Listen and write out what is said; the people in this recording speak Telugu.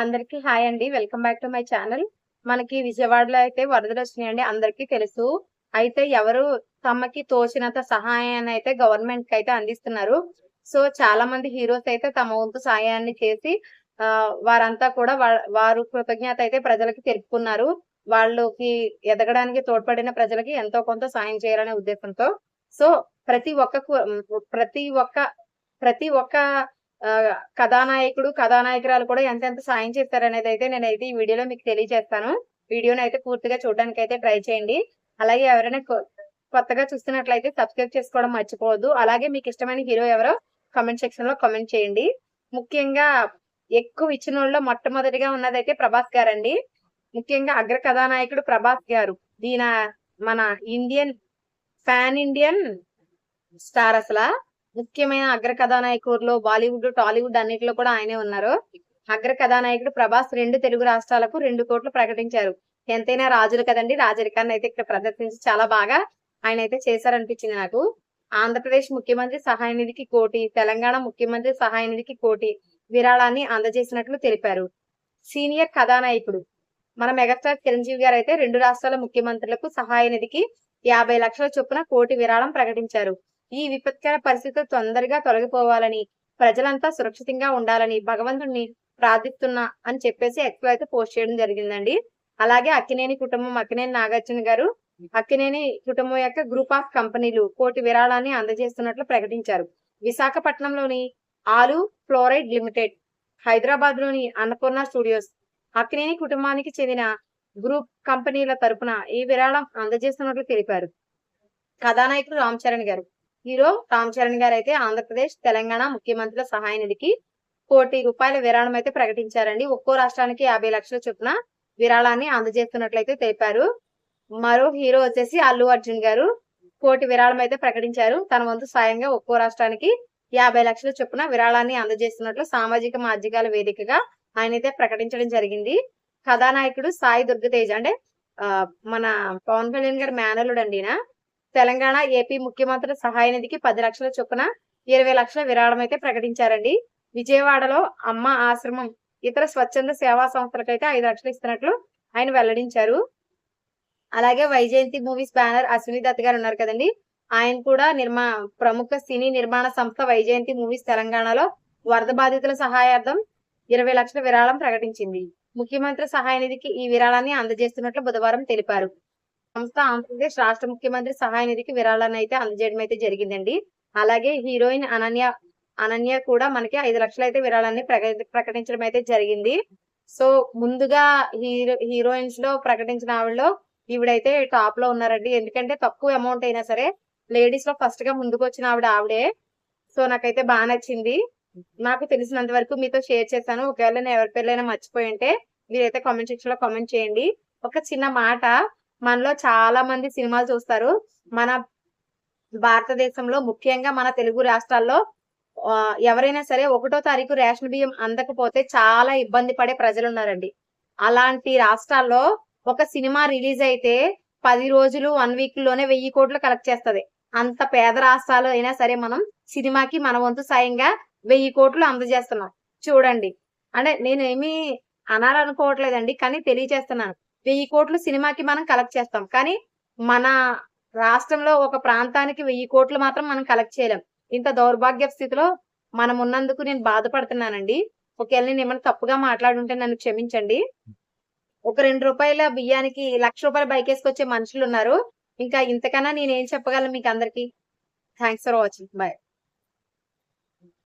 అందరికి హాయ్ అండి. Welcome back to my channel. మనకి విజయవాడలో అయితే వరదలు వచ్చినాయండి అందరికీ తెలుసు. అయితే ఎవరు తమకి తోచినంత సహాయాన్ని అయితే గవర్నమెంట్కి అయితే అందిస్తున్నారు. సో చాలా మంది హీరోస్ అయితే తమ వంతు సహాయాన్ని చేసి ఆ వారంతా కూడా వారు కృతజ్ఞత అయితే ప్రజలకి తెలుపుకున్నారు. వాళ్ళకి ఎదగడానికి తోడ్పడిన ప్రజలకి ఎంతో కొంత సాయం చేయాలనే ఉద్దేశంతో. సో ప్రతి ఒక్క ప్రతి ఒక్క ప్రతి ఒక్క కథానాయకుడు కథానాయకురాలు కూడా ఎంతెంత సాయం చేస్తారనేది అయితే నేనైతే ఈ వీడియోలో మీకు తెలియజేస్తాను. వీడియోని అయితే పూర్తిగా చూడడానికి అయితే ట్రై చేయండి. అలాగే ఎవరైనా కొత్తగా చూస్తున్నట్లయితే సబ్స్క్రైబ్ చేసుకోవడం మర్చిపోవద్దు. అలాగే మీకు ఇష్టమైన హీరో ఎవరో కమెంట్ సెక్షన్లో కమెంట్ చేయండి. ముఖ్యంగా ఎక్కువ ఇచ్చిన వాళ్ళలో మొట్టమొదటిగా ఉన్నదైతే ప్రభాస్ గారండి. ముఖ్యంగా అగ్ర కథానాయకుడు ప్రభాస్ గారు. దీన మన ఇండియన్ పాన్ ఇండియన్ స్టార్ అసలు. ముఖ్యమైన అగ్ర కథానాయకుల్లో బాలీవుడ్ టాలీవుడ్ అన్నిటిలో కూడా ఆయనే ఉన్నారు. అగ్ర కథానాయకుడు ప్రభాస్ రెండు తెలుగు రాష్ట్రాలకు రెండు కోట్లు ప్రకటించారు. ఎంతైనా రాజులు కదండి. రాజరికాన్ని అయితే ఇక్కడ ప్రదర్శించి చాలా బాగా ఆయన అయితే చేశారనిపించింది నాకు. ఆంధ్రప్రదేశ్ ముఖ్యమంత్రి సహాయ నిధికి కోటి తెలంగాణ ముఖ్యమంత్రి సహాయ నిధికి కోటి విరాళాన్ని అందజేసినట్లు తెలిపారు. సీనియర్ కథానాయకుడు. మన మెగాస్టార్ చిరంజీవి గారు అయితే రెండు రాష్ట్రాల ముఖ్యమంత్రులకు సహాయ నిధికి యాభై లక్షల చొప్పున కోటి విరాళం ప్రకటించారు. ఈ విపత్కర పరిస్థితులు తొందరగా తొలగిపోవాలని ప్రజలంతా సురక్షితంగా ఉండాలని భగవంతుడిని ప్రార్థిస్తున్నా అని చెప్పేసి ఎక్స్లో అయితే పోస్ట్ చేయడం జరిగిందండి. అలాగే అక్కినేని కుటుంబం అక్కినేని నాగార్జున గారు అక్కినేని కుటుంబం యొక్క గ్రూప్ ఆఫ్ కంపెనీలు కోటి విరాళాన్ని అందజేస్తున్నట్లు ప్రకటించారు. విశాఖపట్నంలోని ఆలు ఫ్లోరైడ్ లిమిటెడ్ హైదరాబాద్లోని అన్నపూర్ణ స్టూడియోస్ అక్కినేని కుటుంబానికి చెందిన గ్రూప్ కంపెనీల తరపున ఈ విరాళం అందజేస్తున్నట్లు తెలిపారు. కథానాయకుడు రామ్ చరణ్ గారు. హీరో రామ్ చరణ్ గారు అయితే ఆంధ్రప్రదేశ్ తెలంగాణ ముఖ్యమంత్రుల సహాయ నిధికి కోటి రూపాయల విరాళం అయితే ప్రకటించారండి. ఒక్కో రాష్ట్రానికి యాభై లక్షల చొప్పున విరాళాన్ని అందజేస్తున్నట్లయితే తెలిపారు. మరో హీరో వచ్చేసి అల్లు అర్జున్ గారు కోటి విరాళం అయితే ప్రకటించారు. తన వంతు సాయంగా ఒక్కో రాష్ట్రానికి యాభై లక్షల చొప్పున విరాళాన్ని అందజేస్తున్నట్లు సామాజిక మాధ్యమాల వేదికగా ఆయన అయితే ప్రకటించడం జరిగింది. కథానాయకుడు సాయి దుర్గతేజ్ అంటే ఆ, మన పవన్ కళ్యాణ్ గారి మేనలుడు అండి ఈయన. తెలంగాణ ఏపీ ముఖ్యమంత్రి సహాయ నిధికి పది లక్షల చొప్పున ఇరవై లక్షల విరాళం అయితే ప్రకటించారండి. విజయవాడలో అమ్మ ఆశ్రమం ఇతర స్వచ్ఛంద సేవా సంస్థలకు అయితే ఐదు లక్షలు ఇస్తున్నట్లు ఆయన వెల్లడించారు. అలాగే వైజయంతి మూవీస్ బ్యానర్ అశ్విని దత్ గారు ఉన్నారు కదండి. ఆయన కూడా నిర్మా ప్రముఖ సినీ నిర్మాణ సంస్థ వైజయంతి మూవీస్ తెలంగాణలో వరద బాధితుల సహాయార్థం ఇరవై లక్షల విరాళం ప్రకటించింది. ముఖ్యమంత్రి సహాయ నిధికి ఈ విరాళాన్ని అందజేస్తున్నట్లు బుధవారం తెలిపారు. సంస్థ ఆంధ్రప్రదేశ్ రాష్ట్ర ముఖ్యమంత్రి సహాయ నిధికి విరాళాన్ని అయితే అందజేయడం అయితే జరిగిందండి. అలాగే హీరోయిన్ అనన్య అనన్య కూడా మనకి ఐదు లక్షలు అయితే విరాళాన్ని ప్రకటించడం అయితే జరిగింది. సో ముందుగా హీరో హీరోయిన్స్లో ప్రకటించిన ఆవిడలో ఈవిడైతే టాప్లో ఉన్నారండి. ఎందుకంటే తక్కువ అమౌంట్ అయినా సరే లేడీస్లో ఫస్ట్గా ముందుకు వచ్చిన ఆవిడ ఆవిడే. సో నాకైతే బాగా నచ్చింది. నాకు తెలిసినంత వరకు మీతో షేర్ చేశాను. ఒకవేళ నేను ఎవరి పేర్లైనా మర్చిపోయి ఉంటే మీరైతే కామెంట్ సెక్షన్లో కామెంట్ చేయండి. ఒక చిన్న మాట మనలో చాలా మంది సినిమాలు చూస్తారు. మన భారతదేశంలో ముఖ్యంగా మన తెలుగు రాష్ట్రాల్లో ఎవరైనా సరే ఒకటో తారీఖు రేషన్ బియ్యం అందకపోతే చాలా ఇబ్బంది పడే ప్రజలు ఉన్నారండి అలాంటి రాష్ట్రాల్లో ఒక సినిమా రిలీజ్ అయితే పది రోజులు వన్ వీక్లోనే వెయ్యి కోట్లు కలెక్ట్ చేస్తుంది. అంత పేద రాష్ట్రాలు అయినా సరే మనం సినిమాకి మన వంతు సాయంగా వెయ్యి కోట్లు అందజేస్తున్నాం. చూడండి. అంటే నేను అనాలనుకోవట్లేదండి కానీ తెలియజేస్తున్నాను వెయ్యి కోట్లు సినిమాకి మనం కలెక్ట్ చేస్తాం. కానీ మన రాష్ట్రంలో ఒక ప్రాంతానికి వెయ్యి కోట్లు మాత్రం మనం కలెక్ట్ చేయలేం. ఇంత దౌర్భాగ్య స్థితిలో మనం ఉన్నందుకు నేను బాధపడుతున్నానండి. ఒకవేళ నేను ఏమైనా తప్పుగా మాట్లాడుంటే నన్ను క్షమించండి. ఒక రెండు రూపాయల బియ్యానికి లక్ష రూపాయల బైక్ వేసుకొచ్చే మనుషులు ఉన్నారు. ఇంకా ఇంతకన్నా నేను ఏం చెప్పగలను మీకు అందరికి థ్యాంక్స్ ఫర్ వాచింగ్ బాయ్